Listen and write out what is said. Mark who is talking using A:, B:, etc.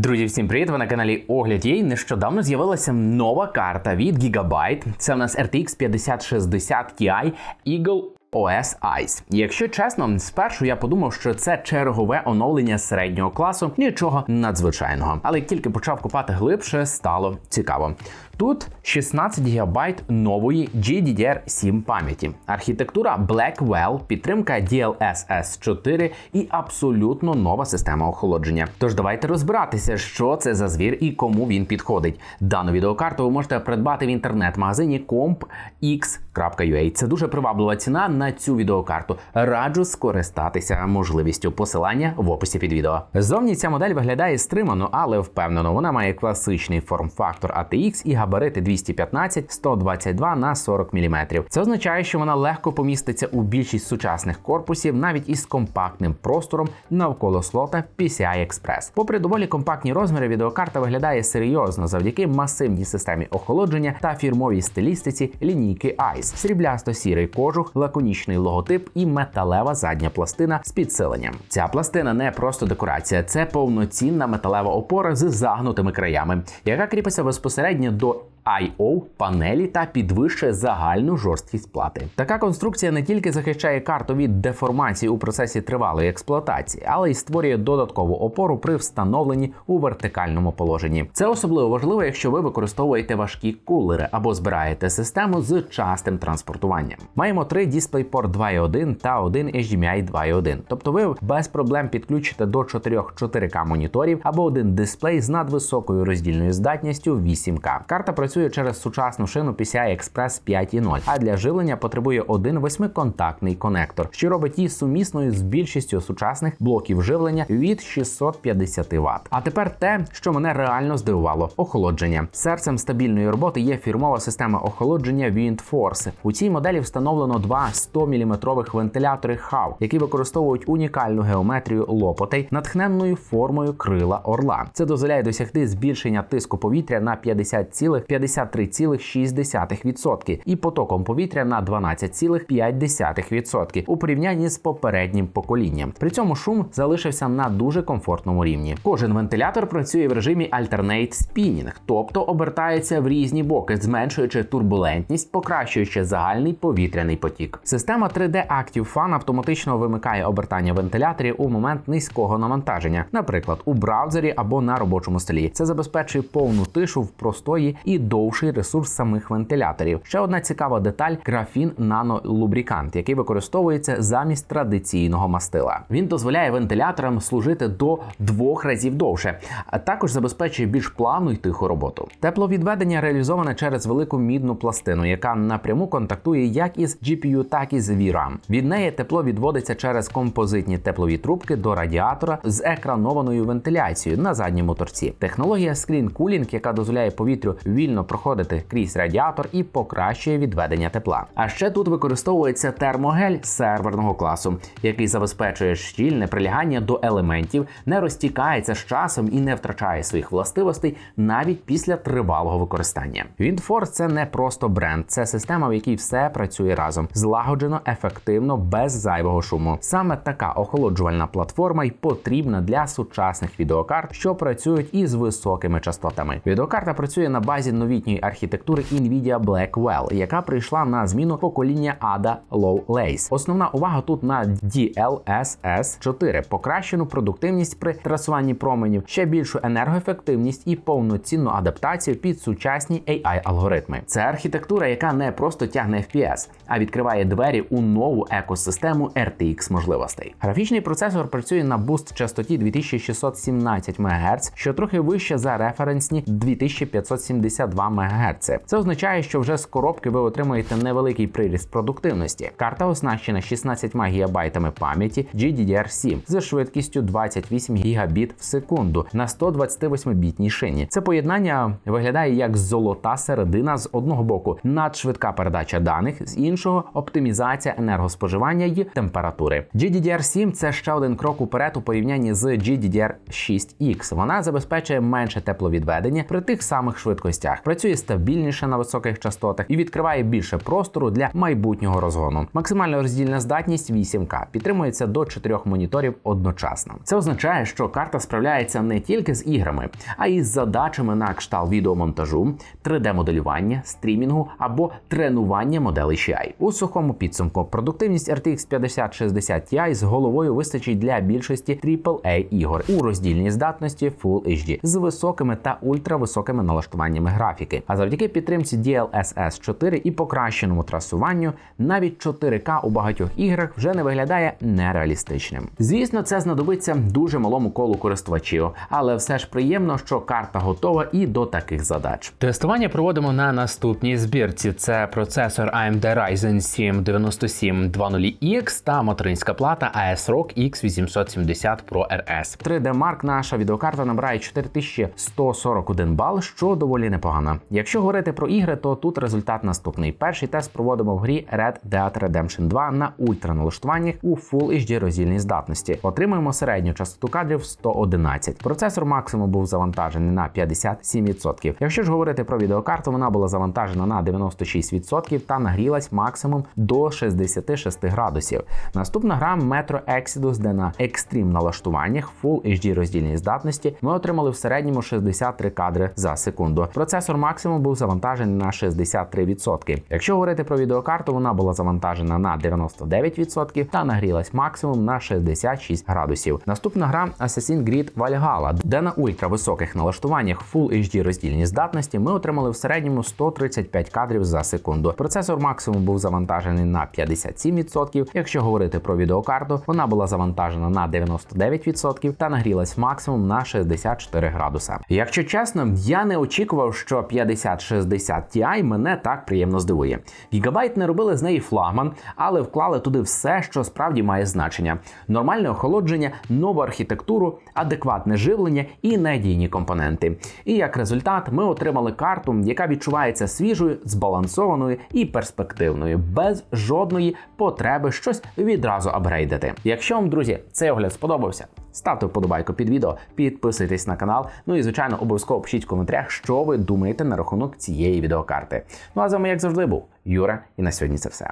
A: Друзі, всім привіт! Ви на каналі Огляд Єй. Нещодавно з'явилася нова карта від Gigabyte. Це у нас RTX 5060 Ti Eagle OS Ice. Якщо чесно, спершу я подумав, що це чергове оновлення середнього класу, нічого надзвичайного. Але як тільки почав копати глибше, стало цікаво. Тут 16 ГБ нової GDDR7 пам'яті, архітектура Blackwell, підтримка DLSS 4 і абсолютно нова система охолодження. Тож давайте розбиратися, що це за звір і кому він підходить. Дану відеокарту ви можете придбати в інтернет-магазині compx.ua. Це дуже приваблива ціна на цю відеокарту. Раджу скористатися можливістю посилання в описі під відео. Зовні ця модель виглядає стримано, але впевнено, вона має класичний форм-фактор ATX і габарити 215 122 на 40 мм. Це означає, що вона легко поміститься у більшість сучасних корпусів, навіть із компактним простором навколо слота PCI Express. Попри доволі компактні розміри, відеокарта виглядає серйозно завдяки масивній системі охолодження та фірмовій стилістиці лінійки ICE. сріблясто-сірий кожух, лаконічний логотип і металева задня пластина з підсиленням. Ця пластина не просто декорація, це повноцінна металева опора з загнутими краями, яка кріпиться безпосередньо до I.O. панелі та підвищує загальну жорсткість плати. Така конструкція не тільки захищає карту від деформації у процесі тривалої експлуатації, але й створює додаткову опору при встановленні у вертикальному положенні. Це особливо важливо, якщо ви використовуєте важкі кулери або збираєте систему з частим транспортуванням. Маємо три DisplayPort 2.1 та один HDMI 2.1, тобто ви без проблем підключите до 4 4К моніторів або один дисплей з надвисокою роздільною здатністю 8К. Карта працює працює через сучасну шину PCI Express 5.0, а для живлення потребує один восьмиконтактний конектор, що робить її сумісною з більшістю сучасних блоків живлення від 650 Вт. А тепер те, що мене реально здивувало: охолодження. Серцем стабільної роботи є фірмова система охолодження WindForce. У цій моделі встановлено два 100-мм вентилятори HAW, які використовують унікальну геометрію лопотей натхненною формою крила орла. Це дозволяє досягти збільшення тиску повітря на 50,5 53,6% і потоком повітря на 12,5% у порівнянні з попереднім поколінням. При цьому шум залишився на дуже комфортному рівні. Кожен вентилятор працює в режимі Alternate Spinning, тобто обертається в різні боки, зменшуючи турбулентність, покращуючи загальний повітряний потік. Система 3D Active Fan автоматично вимикає обертання вентиляторів у момент низького навантаження, наприклад, у браузері або на робочому столі. Це забезпечує повну тишу в простої і довший ресурс самих вентиляторів. Ще одна цікава деталь: графін нанолубрикант, який використовується замість традиційного мастила. Він дозволяє вентиляторам служити до двох разів довше, а також забезпечує більш плавну й тиху роботу. Тепловідведення реалізоване через велику мідну пластину, яка напряму контактує як із GPU, так і з VRAM. Від неї тепло відводиться через композитні теплові трубки до радіатора з екранованою вентиляцією на задньому торці. Технологія Screen Cooling, яка дозволяє повітрю вільно проходити крізь радіатор і покращує відведення тепла. А ще тут використовується термогель серверного класу, який забезпечує щільне прилягання до елементів, не розтікається з часом і не втрачає своїх властивостей навіть після тривалого використання. WindForce – це не просто бренд, це система, в якій все працює разом, злагоджено, ефективно, без зайвого шуму. Саме така охолоджувальна платформа й потрібна для сучасних відеокарт, що працюють із високими частотами. Відеокарта працює на базі новітньої архітектури Nvidia Blackwell, яка прийшла на зміну покоління ADA Low Lace. Основна увага тут на DLSS 4, покращену продуктивність при трасуванні променів, ще більшу енергоефективність і повноцінну адаптацію під сучасні AI алгоритми. Це архітектура, яка не просто тягне FPS, а відкриває двері у нову екосистему RTX можливостей. Графічний процесор працює на буст частоті 2617 МГц, що трохи вище за референсні 2572 МГц. Це означає, що вже з коробки ви отримуєте невеликий приріст продуктивності. Карта оснащена 16 ГБ пам'яті GDDR7 з швидкістю 28 Гбіт в секунду на 128-бітній шині. Це поєднання виглядає як золота середина з одного боку, надшвидка передача даних, з іншого оптимізація енергоспоживання й температури. GDDR7 це ще один крок уперед у порівнянні з GDDR6X. Вона забезпечує менше тепловідведення при тих самих швидкостях працює стабільніше на високих частотах і відкриває більше простору для майбутнього розгону. Максимальна роздільна здатність 8К підтримується до 4 моніторів одночасно. Це означає, що карта справляється не тільки з іграми, а й з задачами на кшталт відеомонтажу, 3D-моделювання, стрімінгу або тренування моделей CI. У сухому підсумку продуктивність RTX 5060 Ti з головою вистачить для більшості AAA ігор у роздільній здатності Full HD з високими та ультрависокими налаштуваннями графіки. А завдяки підтримці DLSS 4 і покращеному трасуванню, навіть 4К у багатьох іграх вже не виглядає нереалістичним. Звісно, це знадобиться дуже малому колу користувачів, але все ж приємно, що карта готова і до таких задач.
B: Тестування проводимо на наступній збірці: це процесор AMD Ryzen 7 9720X та материнська плата ASRock X870 Pro RS.
A: 3D Mark наша відеокарта набирає 4141 бал, що доволі непогано. Якщо говорити про ігри, то тут результат наступний. Перший тест проводимо в грі Red Dead Redemption 2 на ультраналаштуваннях у Full HD роздільній здатності. Отримуємо середню частоту кадрів 111. Процесор максимум був завантажений на 57%. Якщо ж говорити про відеокарту, вона була завантажена на 96% та нагрілась максимум до 66 градусів. Наступна гра Metro Exodus, де на екстрім налаштуваннях Full HD роздільній здатності ми отримали в середньому 63 кадри за секунду. Процесор максимум був завантажений на 63%. Якщо говорити про відеокарту, вона була завантажена на 99% та нагрілась максимум на 66 градусів. Наступна гра Assassin's Creed Valhalla, де на ультрависоких налаштуваннях Full HD роздільній здатності ми отримали в середньому 135 кадрів за секунду. Процесор максимум був завантажений на 57%. Якщо говорити про відеокарту, вона була завантажена на 99% та нагрілась максимум на 64 градуса. Якщо чесно, я не очікував, що 5060 Ti мене так приємно здивує. Гігабайт не робили з неї флагман, але вклали туди все, що справді має значення: нормальне охолодження, нову архітектуру, адекватне живлення і надійні компоненти. І як результат, ми отримали карту, яка відчувається свіжою, збалансованою і перспективною, без жодної потреби щось відразу апгрейдити. Якщо вам, друзі, цей огляд сподобався, ставте вподобайку під відео, підписуйтесь на канал. Ну і звичайно, обов'язково пишіть в коментарях, що ви думаєте на рахунок цієї відеокарти. Ну а з вами, як завжди, був Юра, і на сьогодні це все.